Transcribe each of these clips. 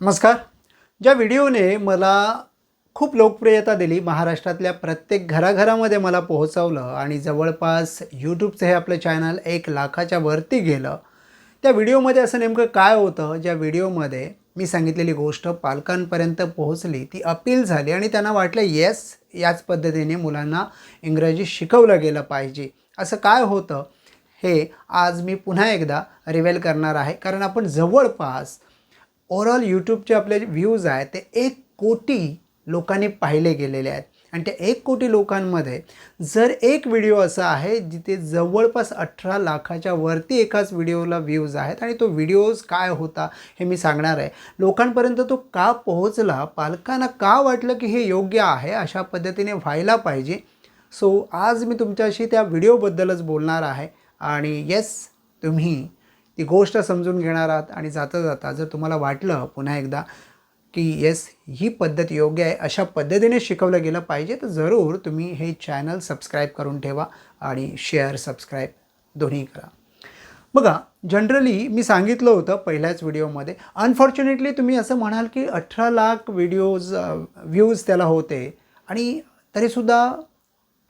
नमस्कार. ज्या व्हिडिओने मला खूप लोकप्रियता दिली महाराष्ट्रातल्या प्रत्येक घराघरामध्ये मला पोहोचवलं आणि जवळपास यूट्यूबचं हे आपलं चॅनल एक लाखाच्या वरती गेलं त्या व्हिडिओमध्ये असं नेमकं काय होतं? ज्या व्हिडिओमध्ये मी सांगितलेली गोष्ट पालकांपर्यंत पोहोचली ती अपील झाली आणि त्यांना वाटलं येस याच पद्धतीने मुलांना इंग्रजी शिकवलं गेलं पाहिजे. असं काय होतं? हे आज मी पुन्हा एकदा रिवेल करणार आहे. कारण आपण जवळपास ओव्हरऑल यूट्यूबचे आपले व्ह्यूज आहेत ते एक कोटी लोकांनी पाहिले गेलेले आहेत. आणि त्या एक कोटी लोकांमध्ये जर एक व्हिडिओ असा आहे जिथे जवळपास अठरा लाखाच्या वरती एकाच व्हिडिओला व्ह्यूज आहेत आणि तो व्हिडिओज काय होता हे मी सांगणार आहे. लोकांपर्यंत तो का पोहोचला पालकांना का वाटलं की हे योग्य आहे अशा पद्धतीने व्हायला पाहिजे. सो आज मी तुमच्याशी त्या व्हिडिओबद्दलच बोलणार आहे. आणि येस तुम्ही ती गोष्ट समजून घेणार आहात आणि जाता जाता जर तुम्हाला वाटलं पुन्हा एकदा की येस ही पद्धत योग्य आहे अशा पद्धतीने शिकवलं गेलं पाहिजे तर जरूर तुम्ही हे चॅनल सबस्क्राईब करून ठेवा आणि शेअर सबस्क्राईब दोन्ही करा. बघा जनरली मी सांगितलं होतं पहिल्याच व्हिडिओमध्ये अनफॉर्च्युनेटली तुम्ही असं म्हणाल की अठरा लाख व्हिडिओज व्ह्यूज त्याला होते आणि तरीसुद्धा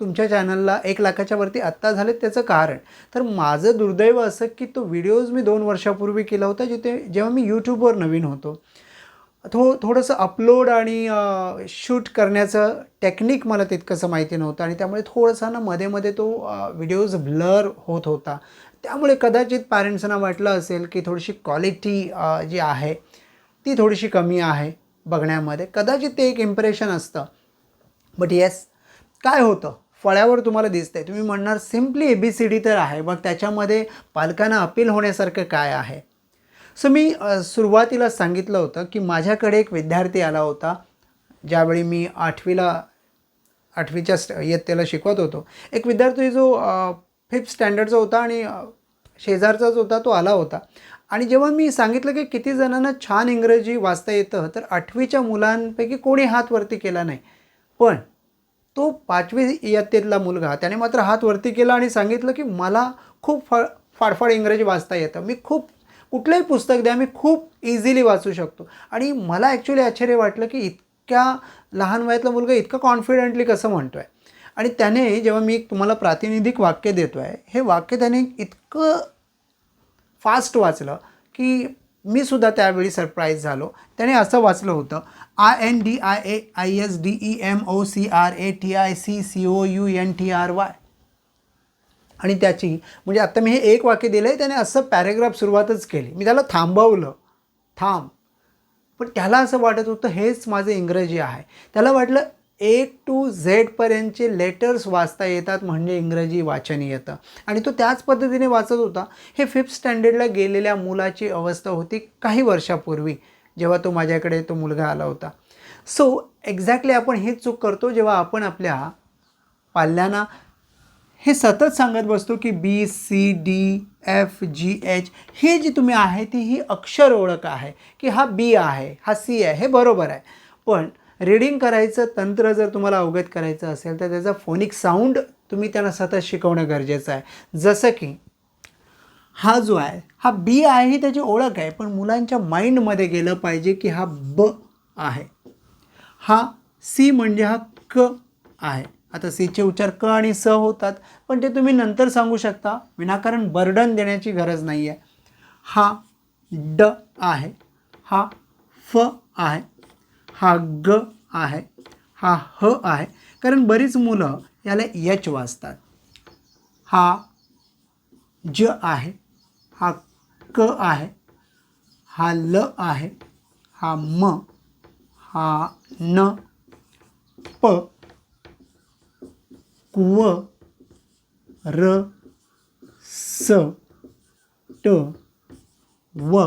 तुमच्या चॅनलला एक लाखाच्या वरती आत्ता झाले त्याचं कारण. तर माझं दुर्दैव असं की तो व्हिडिओज मी दोन वर्षापूर्वी केला होता जिथे जेव्हा मी यूट्यूबवर नवीन होतो. थो थोडंसं अपलोड आणि शूट करण्याचं टेक्निक मला तितकंसं माहिती नव्हतं आणि त्यामुळे थोडंसं ना मध्ये मध्ये तो व्हिडिओज ब्लर होत होता. त्यामुळे कदाचित पॅरेंट्सना वाटलं असेल की थोडीशी क्वालिटी जी आहे ती थोडीशी कमी आहे बघण्यामध्ये. कदाचित ते एक इम्प्रेशन असतं. बट येस काय होतं? फळ्यावर तुम्हाला दिसतंय. तुम्ही म्हणणार simply A B C D तर आहे मग त्याच्यामध्ये पालकांना अपील होण्यासारखं काय आहे? सो मी सुरुवातीला सांगितलं होतं की माझ्याकडे एक विद्यार्थी आला होता ज्यावेळी मी आठवीला आठवीच्या स्ट इयत्तेला शिकवत होतो. एक विद्यार्थी जो फिफ्थ स्टँडर्डचा होता आणि शेजारचाच होता तो आला होता. आणि जेव्हा मी सांगितलं की किती जणांना छान इंग्रजी वाचता येतं तर आठवीच्या मुलांपैकी कोणी हात वरती केला नाही. पण तो पाचवी इयत्तेतला मुलगा त्याने मात्र हात वरती केला आणि सांगितलं की मला खूप फा फाडफाड इंग्रजी वाचता येतं. मी खूप कुठलंही पुस्तक द्या मी खूप इझिली वाचू शकतो. आणि मला ॲक्च्युली आश्चर्य वाटलं की इतक्या लहान वयातला मुलगा इतकं कॉन्फिडेंटली कसं म्हणतो आहे आणि त्याने जेव्हा मी तुम्हाला प्रातिनिधिक वाक्य देतो आहे हे वाक्य त्याने इतकं फास्ट वाचलं की मी सुद्धा त्यावेळी सरप्राईज झालो. त्याने असं वाचलं होतं I N D I A I S D E M O C R A T I C C O U N T R Y आणि त्याची म्हणजे आत्ता मी हे एक वाक्य दिलं आहे त्याने असं पॅरेग्राफ सुरुवातच केली. मी त्याला थांबवलं. थांब. पण त्याला असं वाटत होतं हेच माझं इंग्रजी आहे. त्याला वाटलं ए टू झेडपर्यंतचे लेटर्स वाचता येतात म्हणजे इंग्रजी वाचन येतं. आणि तो त्याच पद्धतीने वाचत होता. हे फिफ्थ स्टँडर्डला गेलेल्या मुलाची अवस्था होती काही वर्षापूर्वी जेव्हा तो माझ्याकडे तो मुलगा आला होता. सो एक्झॅक्टली आपण हेच चूक करतो जेव्हा आपण आपल्या पाल्यांना हे सतत सांगत बसतो की B C D F G H हे जी तुम्ही आहे ती ही अक्षर ओळख आहे की हा बी आहे हा सी आहे हे बरोबर आहे. पण रीडिंग करायचं तंत्र जर तुम्हाला अवगत करायचं असेल तर त्याचा फोनिक साऊंड तुम्ही त्यांना सतत शिकवणं गरजेचं आहे. जसं की हा जो आहे हा बी आहे ही त्याची ओळख आहे पण मुलांच्या माइंडमध्ये गेलं पाहिजे की हा ब आहे. हा सी म्हणजे हा क आहे. आता सीचे उच्चार क आणि स होतात पण ते तुम्ही नंतर सांगू शकता. विनाकारण बर्डन देण्याची गरज नाही आहे हा ड आहे. हा फ आहे. हा ग आहे हा ह आहे. कारण बरीच मुलं याला यच वाचतात. हा ज आहे हा क आहे हा ल आहे हा म हा न प कुव र स ट व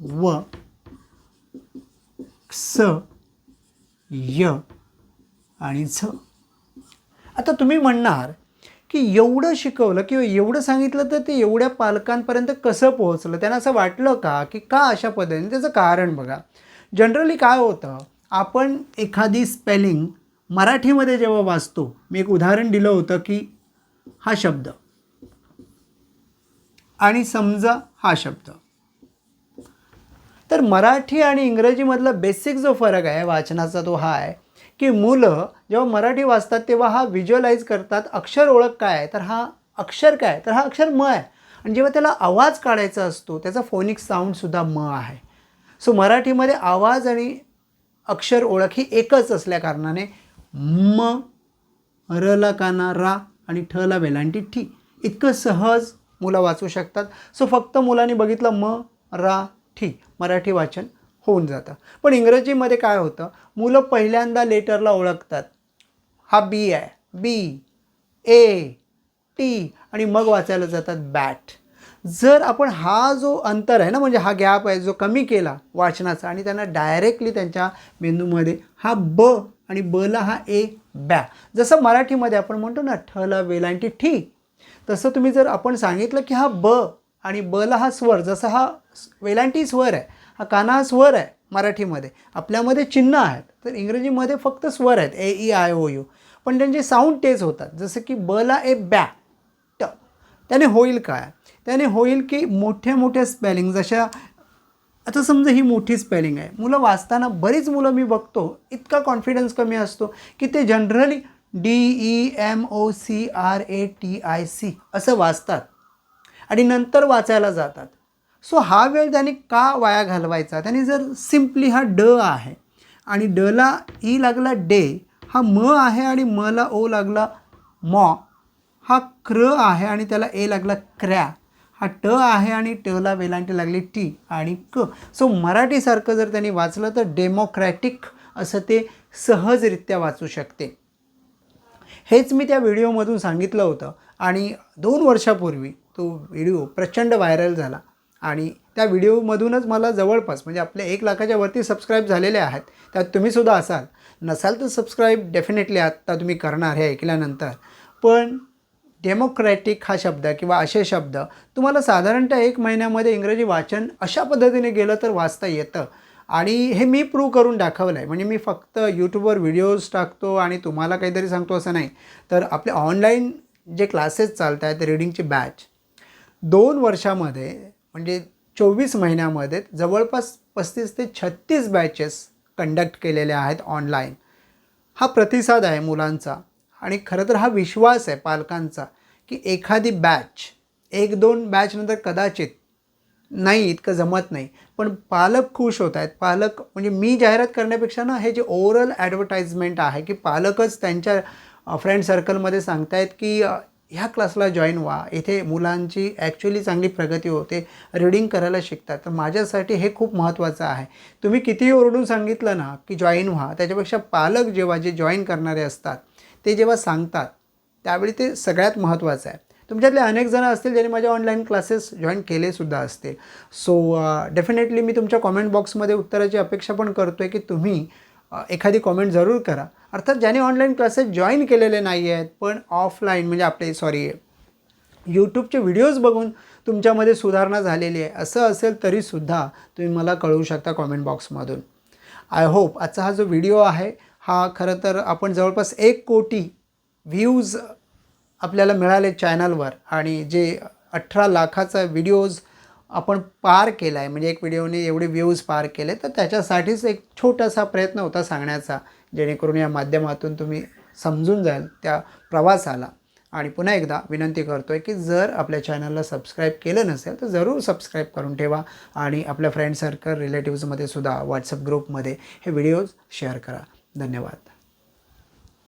व. स य आणि झ. आता तुम्ही म्हणणार की एवढं शिकवलं किंवा एवढं सांगितलं तर ते एवढ्या पालकांपर्यंत कसं पोहोचलं? त्यांना असं वाटलं का की का अशा पद्धतीने? त्याचं कारण बघा. जनरली काय होतं? आपण एखादी स्पेलिंग मराठीमध्ये जेव्हा वाचतो मी एक उदाहरण दिलं होतं की हा शब्द. आणि समजा हा शब्द. तर मराठी आणि इंग्रजीमधला बेसिक जो फरक आहे वाचनाचा तो हा आहे की मुलं जेव्हा मराठी वाचतात तेव्हा हा व्हिज्युअलाइज करतात अक्षर ओळख काय आहे? तर हा अक्षर काय तर हा अक्षर म आहे. आणि जेव्हा त्याला आवाज काढायचा असतो त्याचा फोनिक साऊंडसुद्धा म आहे. सो मराठीमध्ये आवाज आणि अक्षर ओळख ही एकच असल्या कारणाने म रला काना रा आणि ठला वेलांटी ठी इतकं सहज मुलं वाचू शकतात. सो फक्त मुलांनी बघितलं म रा ठीक मराठी वाचन होऊन जातं. पण इंग्रजीमध्ये काय होतं? मुलं पहिल्यांदा लेटरला ओळखतात. हा बी आहे. बी ए टी आणि मग वाचायला जातात बॅट जर आपण हा जो अंतर आहे ना म्हणजे हा गॅप आहे जो कमी केला वाचनाचा आणि त्यांना डायरेक्टली त्यांच्या मेंदूमध्ये हा ब आणि बला हा ए बॅ जसं मराठीमध्ये आपण म्हणतो ना ठला वेलांटी ठी तसं तुम्ही जर आपण सांगितलं की हा ब आणि बल हा स्वर जसा हा वेलांटी स्वर आहे हा काना हा स्वर आहे मराठीमध्ये. आपल्यामध्ये चिन्ह आहेत तर इंग्रजीमध्ये फक्त स्वर आहेत A E I O U. पण त्यांचे साऊंड तेच होतात. जसं की बला ए बॅ ट. त्याने होईल काय? त्याने होईल की मोठ्या मोठ्या स्पेलिंग जशा आता समजा ही मोठी स्पेलिंग आहे. मुलं वाचताना बरीच मुलं मी बघतो इतका कॉन्फिडन्स कमी असतो की ते generally D E M O C R A T I C असं वाचतात. आणि नंतर वाचायला जातात. सो हा वेळ त्यांनी का वाया घालवायचा? त्यांनी जर सिम्पली हा ड आहे आणि डला ई लागला डे हा म आहे आणि मला ओ लागला मॉ हा क्र आहे आणि त्याला ए लागला क्रॅ हा ट आहे आणि टला वेलांटी लागली टी आणि क. सो मराठीसारखं जर त्यांनी वाचलं तर डेमोक्रॅटिक असं ते सहजरित्या वाचू शकते. हेच मी त्या व्हिडिओमधून सांगितलं होतं आणि दोन वर्षापूर्वी तो व्हिडिओ प्रचंड व्हायरल झाला. आणि त्या व्हिडिओमधूनच मला जवळपास म्हणजे आपले एक लाखाच्या वरती सबस्क्राईब झालेले आहेत त्यात तुम्हीसुद्धा असाल. नसाल तर सबस्क्राईब डेफिनेटली आत्ता तुम्ही करणार हे ऐकल्यानंतर. पण डेमोक्रॅटिक हा शब्द किंवा असे शब्द तुम्हाला साधारणतः एक महिन्यामध्ये इंग्रजी वाचन अशा पद्धतीने गेलं तर वाचता येतं. आणि हे मी प्रूव्ह करून दाखवलं आहे म्हणजे मी फक्त यूट्यूबवर व्हिडिओज टाकतो आणि तुम्हाला काहीतरी सांगतो असं नाही. तर आपले ऑनलाईन जे क्लासेस चालत आहेत रीडिंगची बॅच दोन वर्षामध्ये म्हणजे चोवीस महिन्यामध्ये जवळपास पस्तीस ते छत्तीस बॅचेस कंडक्ट केलेल्या आहेत ऑनलाईन हा प्रतिसाद आहे मुलांचा. आणि खरं तर हा विश्वास आहे पालकांचा की एखादी बॅच एक दोन बॅचनंतर कदाचित नाही इतकं जमत नाही. पण पालक खुश होत आहेत. पालक म्हणजे मी जाहिरात करण्यापेक्षा ना हे जे ओव्हरऑल ॲडव्हर्टाइजमेंट आहे की पालकच त्यांच्या फ्रेंड सर्कलमध्ये सांगतायत की ह्या क्लासला जॉईन व्हा. इथे मुलांची ॲक्च्युली चांगली प्रगती होते. रीडिंग करायला शिकतात. तर माझ्यासाठी हे खूप महत्त्वाचं आहे. तुम्ही कितीही ओरडून सांगितलं ना की जॉईन व्हा. त्याच्यापेक्षा पालक जेव्हा जे जॉईन करणारे असतात ते जेव्हा सांगतात त्यावेळी ते सगळ्यात महत्त्वाचं आहे. तुमच्यातले अनेक जणं असतील ज्यांनी माझ्या ऑनलाईन क्लासेस जॉईन केले सुद्धा असतील. सो डेफिनेटली uh, मी तुमच्या कॉमेंट बॉक्समध्ये उत्तराची अपेक्षा पण करतो आहे की तुम्ही एखादी कॉमेंट जरूर करा. अर्थात ज्याने ऑनलाईन क्लासेस जॉईन केलेले नाही आहेत पण ऑफलाईन म्हणजे आपले सॉरी यूट्यूबचे व्हिडिओज बघून तुमच्यामध्ये सुधारणा झालेली आहे. असं असेल तरीसुद्धा तुम्ही मला कळवू शकता कॉमेंट बॉक्समधून आय होप आजचा हा जो व्हिडिओ आहे हा खरं तर आपण जवळपास एक कोटी व्ह्यूज आपल्याला मिळाले चॅनलवर आणि जे अठरा लाखाचा व्हिडिओज आपण पार केला आहे म्हणजे एक व्हिडिओने एवढे व्ह्यूज पार केले तर त्याच्यासाठीच एक छोटासा प्रयत्न होता सांगण्याचा जेणेकरून या माध्यमातून तुम्ही समजून जाल त्या प्रवासाला. आणि पुन्हा एकदा विनंती करतो आहे की जर आपल्या चॅनलला सबस्क्राईब केलं नसेल तर जरूर सबस्क्राईब करून ठेवा आणि आपल्या फ्रेंड सर्कल रिलेटिव्समध्ये सुद्धा व्हॉट्सअप ग्रुपमध्ये हे व्हिडिओज शेअर करा. धन्यवाद.